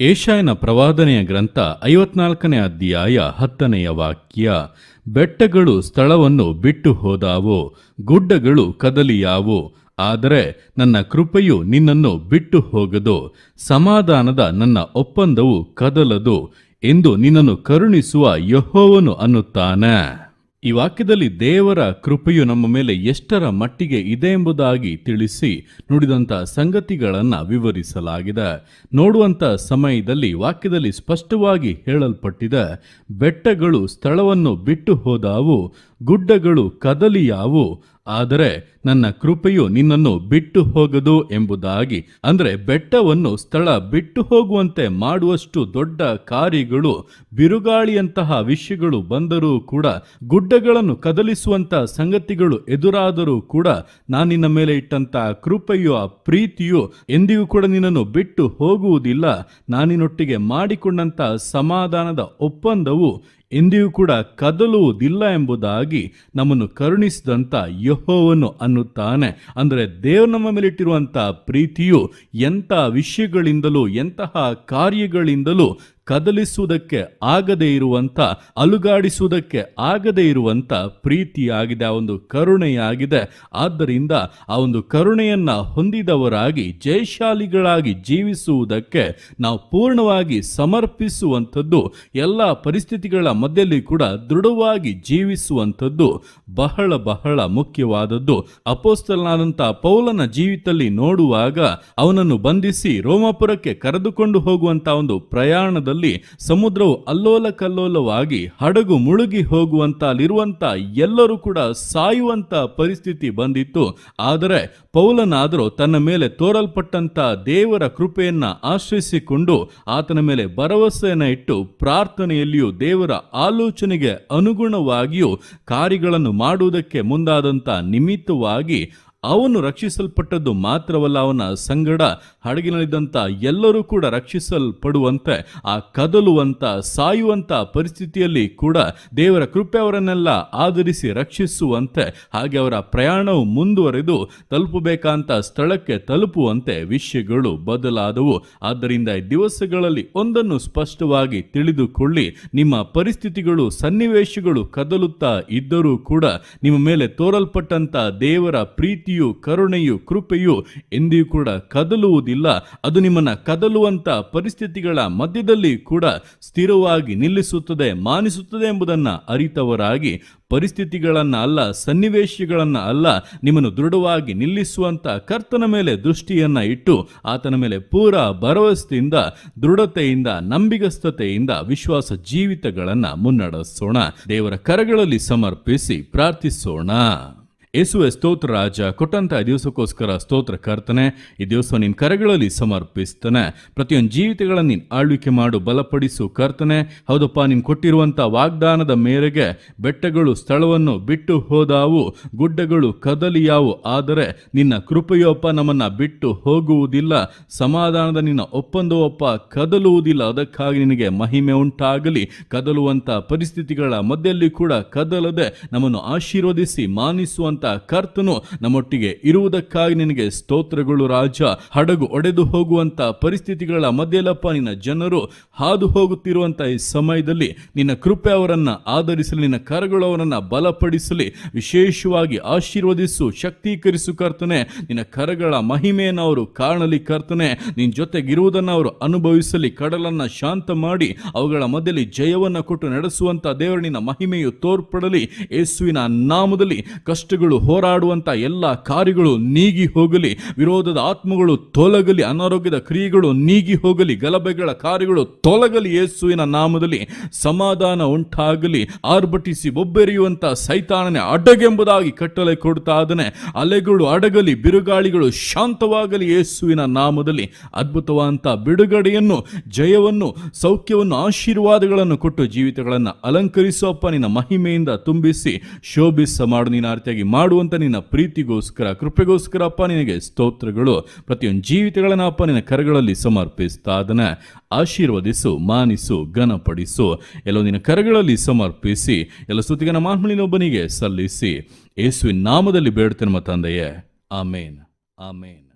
ಏಷಾಯನ ಪ್ರವಾದನೆಯ ಗ್ರಂಥ ಐವತ್ನಾಲ್ಕನೇ ಅಧ್ಯಾಯ ಹತ್ತನೆಯ ವಾಕ್ಯ, ಬೆಟ್ಟಗಳು ಸ್ಥಳವನ್ನು ಬಿಟ್ಟು ಹೋದಾವು, ಗುಡ್ಡಗಳು ಕದಲಿಯಾವು, ಆದರೆ ನನ್ನ ಕೃಪೆಯು ನಿನ್ನನ್ನು ಬಿಟ್ಟು ಹೋಗದು, ಸಮಾಧಾನದ ನನ್ನ ಒಪ್ಪಂದವು ಕದಲದು ಎಂದು ನಿನ್ನನ್ನು ಕರುಣಿಸುವ ಯಹೋವನು ಅನ್ನುತ್ತಾನೆ. ಈ ವಾಕ್ಯದಲ್ಲಿ ದೇವರ ಕೃಪೆಯು ನಮ್ಮ ಮೇಲೆ ಎಷ್ಟರ ಮಟ್ಟಿಗೆ ಇದೆ ಎಂಬುದಾಗಿ ತಿಳಿಸಿ ನುಡಿದಂಥ ಸಂಗತಿಗಳನ್ನು ವಿವರಿಸಲಾಗಿದೆ. ನೋಡುವಂಥ ಸಮಯದಲ್ಲಿ ವಾಕ್ಯದಲ್ಲಿ ಸ್ಪಷ್ಟವಾಗಿ ಹೇಳಲ್ಪಟ್ಟಿದೆ, ಬೆಟ್ಟಗಳು ಸ್ಥಳವನ್ನು ಬಿಟ್ಟು ಹೋದಾವು ಗುಡ್ಡಗಳು ಕದಲಿಯಾವು, ಆದರೆ ನನ್ನ ಕೃಪೆಯು ನಿನ್ನನ್ನು ಬಿಟ್ಟು ಹೋಗದು ಎಂಬುದಾಗಿ. ಅಂದರೆ ಬೆಟ್ಟವನ್ನು ಸ್ಥಳ ಬಿಟ್ಟು ಹೋಗುವಂತೆ ಮಾಡುವಷ್ಟು ದೊಡ್ಡ ಕಾರ್ಯಗಳು ಬಿರುಗಾಳಿಯಂತಹ ವಿಷಯಗಳು ಬಂದರೂ ಕೂಡ, ಗುಡ್ಡಗಳನ್ನು ಕದಲಿಸುವಂತಹ ಸಂಗತಿಗಳು ಎದುರಾದರೂ ಕೂಡ ನಾನು ನಿನ್ನ ಮೇಲೆ ಇಟ್ಟಂತಹ ಕೃಪೆಯು, ಆ ಪ್ರೀತಿಯು ಎಂದಿಗೂ ಕೂಡ ನಿನ್ನನ್ನು ಬಿಟ್ಟು ಹೋಗುವುದಿಲ್ಲ. ನಾನಿನೊಟ್ಟಿಗೆ ಮಾಡಿಕೊಂಡಂತಹ ಸಮಾಧಾನದ ಒಪ್ಪಂದವು ಎಂದಿಗೂ ಕೂಡ ಕದಲುವುದಿಲ್ಲ ಎಂಬುದಾಗಿ ನಮ್ಮನ್ನು ಕರುಣಿಸಿದಂಥ ಯಹೋವನು ಅನ್ನುತ್ತಾನೆ. ಅಂದರೆ ದೇವರು ನಮ್ಮ ಮೇಲಿಟ್ಟಿರುವಂಥ ಪ್ರೀತಿಯು ಎಂಥ ವಿಷಯಗಳಿಂದಲೂ, ಎಂತಹ ಕಾರ್ಯಗಳಿಂದಲೂ ಕದಲಿಸುವುದಕ್ಕೆ ಆಗದೇ ಇರುವಂತ ಅಲುಗಾಡಿಸುವುದಕ್ಕೆ ಆಗದೇ ಇರುವಂತ ಪ್ರೀತಿಯಾಗಿದೆ, ಆ ಒಂದು ಕರುಣೆಯಾಗಿದೆ. ಆದ್ದರಿಂದ ಆ ಒಂದು ಕರುಣೆಯನ್ನ ಹೊಂದಿದವರಾಗಿ, ಜಯಶಾಲಿಗಳಾಗಿ ಜೀವಿಸುವುದಕ್ಕೆ ನಾವು ಪೂರ್ಣವಾಗಿ ಸಮರ್ಪಿಸುವಂಥದ್ದು, ಎಲ್ಲ ಪರಿಸ್ಥಿತಿಗಳ ಮಧ್ಯದಲ್ಲಿ ಕೂಡ ದೃಢವಾಗಿ ಜೀವಿಸುವಂಥದ್ದು ಬಹಳ ಬಹಳ ಮುಖ್ಯವಾದದ್ದು. ಅಪೋಸ್ತಲನಾದಂಥ ಪೌಲನ ಜೀವಿತದಲ್ಲಿ ನೋಡುವಾಗ ಅವನನ್ನು ಬಂಧಿಸಿ ರೋಮಾಪುರಕ್ಕೆ ಕರೆದುಕೊಂಡು ಹೋಗುವಂತ ಒಂದು ಪ್ರಯಾಣದಲ್ಲಿ ಸಮುದ್ರವು ಅಲ್ಲೋಲ ಕಲ್ಲೋಲವಾಗಿ ಹಡಗು ಮುಳುಗಿ ಹೋಗುವಂತ ಅಲ್ಲಿರುವಂತ ಎಲ್ಲರೂ ಕೂಡ ಸಾಯುವಂತ ಪರಿಸ್ಥಿತಿ ಬಂದಿತ್ತು. ಆದರೆ ಪೌಲನಾದರೂ ತನ್ನ ಮೇಲೆ ತೋರಲ್ಪಟ್ಟಂತ ದೇವರ ಕೃಪೆಯನ್ನ ಆಶ್ರಯಿಸಿಕೊಂಡು ಆತನ ಮೇಲೆ ಭರವಸೆಯನ್ನು ಇಟ್ಟು ಪ್ರಾರ್ಥನೆಯಲ್ಲಿಯೂ ದೇವರ ಆಲೋಚನೆಗೆ ಅನುಗುಣವಾಗಿಯೂ ಕಾರ್ಯಗಳನ್ನು ಮಾಡುವುದಕ್ಕೆ ಮುಂದಾದಂತ ನಿಮಿತ್ತವಾಗಿ ಅವನು ರಕ್ಷಿಸಲ್ಪಟ್ಟದ್ದು ಮಾತ್ರವಲ್ಲ, ಅವನ ಸಂಗಡ ಹಡಗಿನಲ್ಲಿದ್ದಂಥ ಎಲ್ಲರೂ ಕೂಡ ರಕ್ಷಿಸಲ್ಪಡುವಂತೆ, ಆ ಕದಲುವಂತ ಸಾಯುವಂಥ ಪರಿಸ್ಥಿತಿಯಲ್ಲಿ ಕೂಡ ದೇವರ ಕೃಪೆ ಅವರನ್ನೆಲ್ಲ ಆಧರಿಸಿ ರಕ್ಷಿಸುವಂತೆ, ಹಾಗೆ ಅವರ ಪ್ರಯಾಣವು ಮುಂದುವರೆದು ತಲುಪಬೇಕಂತ ಸ್ಥಳಕ್ಕೆ ತಲುಪುವಂತೆ ವಿಷಯಗಳು ಬದಲಾದವು. ಆದ್ದರಿಂದ ಈ ದಿವಸಗಳಲ್ಲಿ ಒಂದನ್ನು ಸ್ಪಷ್ಟವಾಗಿ ತಿಳಿದುಕೊಳ್ಳಿ. ನಿಮ್ಮ ಪರಿಸ್ಥಿತಿಗಳು, ಸನ್ನಿವೇಶಗಳು ಕದಲುತ್ತಾ ಇದ್ದರೂ ಕೂಡ ನಿಮ್ಮ ಮೇಲೆ ತೋರಲ್ಪಟ್ಟಂತ ದೇವರ ಪ್ರೀತಿಯು ಕರುಣೆಯು, ಕೃಪೆಯು ಎಂದಿಗೂ ಕೂಡ ಕದಲುವುದಿಲ್ಲ. ಅದು ನಿಮ್ಮನ್ನ ಕದಲುವಂತ ಪರಿಸ್ಥಿತಿಗಳ ಮಧ್ಯದಲ್ಲಿ ಕೂಡ ಸ್ಥಿರವಾಗಿ ನಿಲ್ಲಿಸುತ್ತದೆ, ಮಾನಿಸುತ್ತದೆ ಎಂಬುದನ್ನು ಅರಿತವರಾಗಿ, ಪರಿಸ್ಥಿತಿಗಳನ್ನ ಅಲ್ಲ, ಸನ್ನಿವೇಶಗಳನ್ನ ಅಲ್ಲ, ನಿಮ್ಮನ್ನು ದೃಢವಾಗಿ ನಿಲ್ಲಿಸುವಂತ ಕರ್ತನ ಮೇಲೆ ದೃಷ್ಟಿಯನ್ನ ಇಟ್ಟು ಆತನ ಮೇಲೆ ಪೂರ ಭರವಸೆಯಿಂದ, ದೃಢತೆಯಿಂದ, ನಂಬಿಗಸ್ತತೆಯಿಂದ ವಿಶ್ವಾಸ ಜೀವಿತಗಳನ್ನ ಮುನ್ನಡೆಸೋಣ. ದೇವರ ಕರಗಳಲ್ಲಿ ಸಮರ್ಪಿಸಿ ಪ್ರಾರ್ಥಿಸೋಣ. ಯೇಸುವೆ ಸ್ತೋತ್ರ ರಾಜ, ಕೊಟ್ಟಂತ ಈ ದಿವಸಕ್ಕೋಸ್ಕರ ಸ್ತೋತ್ರ ಕರ್ತನೆ, ಈ ದಿವಸ ನಿನ್ನ ಕರೆಗಳಲ್ಲಿ ಸಮರ್ಪಿಸ್ತಾನೆ. ಪ್ರತಿಯೊಂದು ಜೀವಿತಗಳನ್ನು ನೀನು ಆಳ್ವಿಕೆ ಮಾಡು, ಬಲಪಡಿಸು ಕರ್ತನೆ. ಹೌದಪ್ಪ, ನೀನು ಕೊಟ್ಟಿರುವಂಥ ವಾಗ್ದಾನದ ಮೇರೆಗೆ ಬೆಟ್ಟಗಳು ಸ್ಥಳವನ್ನು ಬಿಟ್ಟು ಹೋದಾವು, ಗುಡ್ಡಗಳು ಕದಲಿಯಾವು, ಆದರೆ ನಿನ್ನ ಕೃಪೆಯೊಪ್ಪ ನಮ್ಮನ್ನ ಬಿಟ್ಟು ಹೋಗುವುದಿಲ್ಲ. ಸಮಾಧಾನದ ನಿನ್ನ ಒಪ್ಪಂದವಪ್ಪ ಕದಲುವುದಿಲ್ಲ. ಅದಕ್ಕಾಗಿ ನಿನಗೆ ಮಹಿಮೆ ಉಂಟಾಗಲಿ. ಕದಲುವಂಥ ಪರಿಸ್ಥಿತಿಗಳ ಮಧ್ಯದಲ್ಲಿ ಕೂಡ ಕದಲದೆ ನಮ್ಮನ್ನು ಆಶೀರ್ವದಿಸಿ ಮಾನಿಸುವಂತ ಕರ್ತನು ನಮ್ಮೊಟ್ಟಿಗೆ ಇರುವುದಕ್ಕಾಗಿ ನಿನಗೆ ಸ್ತೋತ್ರಗಳು ರಾಜ. ಹಡಗು ಒಡೆದು ಹೋಗುವಂತ ಪರಿಸ್ಥಿತಿಗಳ ಮಧ್ಯಲಪ್ಪ ನಿನ್ನ ಜನರು ಹಾದು ಹೋಗುತ್ತಿರುವಂತ ಈ ಸಮಯದಲ್ಲಿ ನಿನ್ನ ಕೃಪೆ ಅವರನ್ನ ಆಧರಿಸಲಿ, ನಿನ್ನ ಕರಗಳು ಅವರನ್ನ ಬಲಪಡಿಸಲಿ. ವಿಶೇಷವಾಗಿ ಆಶೀರ್ವದಿಸು, ಶಕ್ತೀಕರಿಸು ಕರ್ತನೆ. ನಿನ್ನ ಕರಗಳ ಮಹಿಮೆಯನ್ನು ಅವರು ಕಾಣಲಿ ಕರ್ತನೆ. ನಿನ್ನ ಜೊತೆಗಿರುವುದನ್ನು ಅವರು ಅನುಭವಿಸಲಿ, ಕಡಲನ್ನ ಶಾಂತ ಮಾಡಿ, ಅವುಗಳ ಮಧ್ಯದಲ್ಲಿ ಜಯವನ್ನ ಕೊಟ್ಟು ನಡೆಸುವಂತ ದೇವರ ನಿನ್ನ ಮಹಿಮೆಯು ತೋರ್ಪಡಲಿ. ಯೇಸುವಿನ ನಾಮದಲ್ಲಿ ಕಷ್ಟಗಳು ಹೋರಾಡುವಂತ ಎಲ್ಲ ಕಾರ್ಯಗಳು ನೀಗಿ ಹೋಗಲಿ, ವಿರೋಧದ ಆತ್ಮಗಳು ತೊಲಗಲಿ, ಅನಾರೋಗ್ಯದ ಕ್ರಿಯೆಗಳು ನೀಗಿ ಹೋಗಲಿ, ಗಲಭೆಗಳ ಕಾರ್ಯಗಳು ತೊಲಗಲಿ ಯೇಸುವಿನ ನಾಮದಲ್ಲಿ ಸಮಾಧಾನ ಉಂಟಾಗಲಿ. ಆರ್ಭಟಿಸಿ ಒಬ್ಬೆರೆಯುವಂಥ ಸೈತಾನನೆ ಅಡಗೆಂಬುದಾಗಿ ಕಟ್ಟಲೆ ಕೊಡ್ತಾ ಅದನೆ ಅಲೆಗಳು ಅಡಗಲಿ, ಬಿರುಗಾಳಿಗಳು ಶಾಂತವಾಗಲಿ ಯೇಸುವಿನ ನಾಮದಲ್ಲಿ. ಅದ್ಭುತವಾದಂಥ ಬಿಡುಗಡೆಯನ್ನು, ಜಯವನ್ನು, ಸೌಖ್ಯವನ್ನು, ಆಶೀರ್ವಾದಗಳನ್ನು ಕೊಟ್ಟು ಜೀವಿತಗಳನ್ನು ಅಲಂಕರಿಸೋಪ್ಪ ನಿನ್ನ ಮಹಿಮೆಯಿಂದ ತುಂಬಿಸಿ ಶೋಭಿಸ ಮಾಡು ನೀನು ಆರ್ತಿಯಾಗಿ ಮಾಡುವಂತ ನಿನ್ನ ಪ್ರೀತಿಗೋಸ್ಕರ, ಕೃಪೆಗೋಸ್ಕರ ಅಪ್ಪ ನಿನಗೆ ಸ್ತೋತ್ರಗಳು. ಪ್ರತಿಯೊಂದು ಜೀವಿತಗಳನ್ನು ಅಪ್ಪ ನಿನ್ನ ಕರಗಳಲ್ಲಿ ಸಮರ್ಪಿಸ್ತಾ ಅದನ್ನು ಆಶೀರ್ವದಿಸು, ಮಾನಿಸು, ಘನಪಡಿಸು. ಎಲ್ಲೋ ನಿನ್ನ ಕರಗಳಲ್ಲಿ ಸಮರ್ಪಿಸಿ, ಎಲ್ಲ ಸ್ತುತಿಗನ ಮಾನ್ಮಳಿನೊಬ್ಬನಿಗೆ ಸಲ್ಲಿಸಿ. ಯೇಸುವಿನ ನಾಮದಲ್ಲಿ ಬೇಡ್ತೇನೆ ತಂದೆಯೇ. ಆಮೇನ್. ಆಮೇನ್.